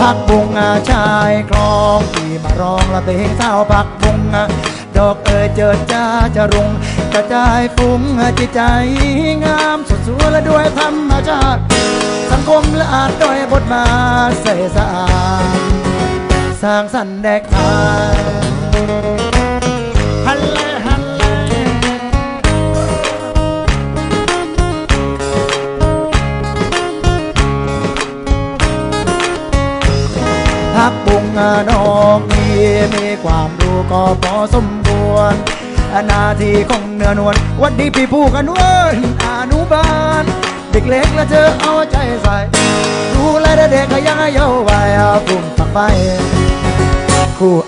ผักบุงอาชายคลองที่มาร้องละเพลงเท้าผักบุงอาดอกเอ่ยเจิดจ้าจะรุงกระจายฟุ้งจิตใจงามสดสวยและด้วยธรรมชาติ สังคมละอาจด้วยบทมาใส่สะอาดสร้างสรรค์แดกทาง พักบุงนอกนี้มีความรู้ก็พอสมควรหนาทีของเนื้อนวลวันดีพี่ผู้กันเวินอนุบาล เด็กเล็กแล้วเธอเอาใจใส่รู้แลเด็กก็ยังเยาว์วัยปุ่มฝักไปคู่